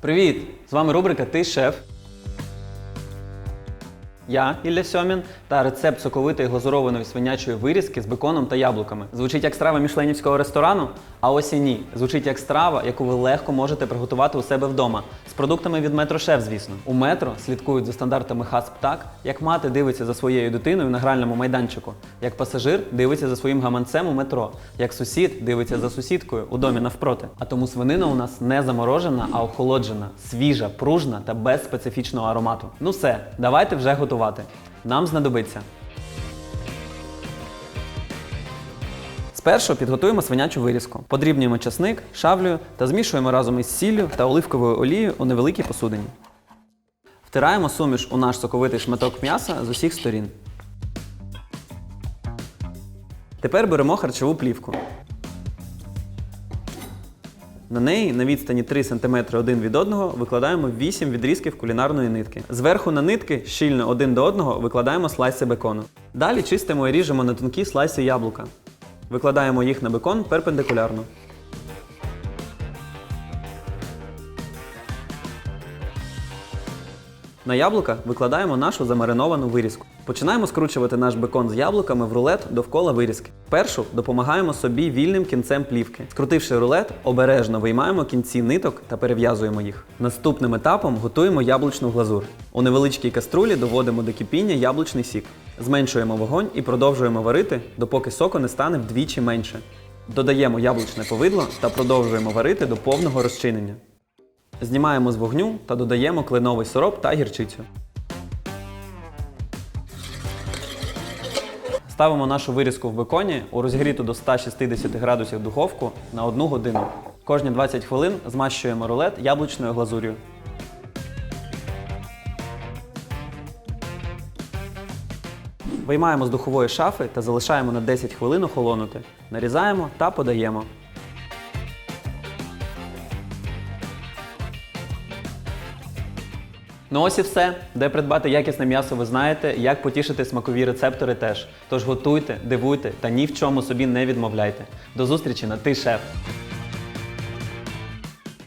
Привіт! З вами рубрика Ти шеф. Я Ілля Сьомін та рецепт соковитої глазурованої свинячої вирізки з беконом та яблуками. Звучить як страва мішленівського ресторану, а ось і ні. Звучить як страва, яку ви легко можете приготувати у себе вдома. З продуктами від Метро Шеф, звісно. У метро слідкують за стандартами ХАСП так, як мати дивиться за своєю дитиною на гральному майданчику, як пасажир дивиться за своїм гаманцем у метро, як сусід дивиться за сусідкою у домі навпроти. А тому свинина у нас не заморожена, а охолоджена, свіжа, пружна та без специфічного аромату. Ну все, давайте вже готувати. Нам знадобиться. Спершу підготуємо свинячу вирізку. Подрібнюємо часник, шавлею та змішуємо разом із сіллю та оливковою олією у невеликій посудині. Втираємо суміш у наш соковитий шматок м'яса з усіх сторін. Тепер беремо харчову плівку. На неї на відстані 3 см один від одного викладаємо 8 відрізків кулінарної нитки. Зверху на нитки щільно один до одного викладаємо слайси бекону. Далі чистимо і ріжемо на тонкі слайси яблука. Викладаємо їх на бекон перпендикулярно. На яблука викладаємо нашу замариновану вирізку. Починаємо скручувати наш бекон з яблуками в рулет довкола вирізки. Першу допомагаємо собі вільним кінцем плівки. Скрутивши рулет, обережно виймаємо кінці ниток та перев'язуємо їх. Наступним етапом готуємо яблучну глазур. У невеличкій каструлі доводимо до кипіння яблучний сік. Зменшуємо вогонь і продовжуємо варити, допоки соку не стане вдвічі менше. Додаємо яблучне повидло та продовжуємо варити до повного розчинення. Знімаємо з вогню та додаємо кленовий сироп та гірчицю. Ставимо нашу вирізку в беконі у розігріту до 160 градусів духовку на 1 годину. Кожні 20 хвилин змащуємо рулет яблучною глазур'ю. Виймаємо з духової шафи та залишаємо на 10 хвилин охолонути. Нарізаємо та подаємо. Ну ось і все. Де придбати якісне м'ясо, ви знаєте, як потішити смакові рецептори теж. Тож готуйте, дивуйте та ні в чому собі не відмовляйте. До зустрічі на ти шеф!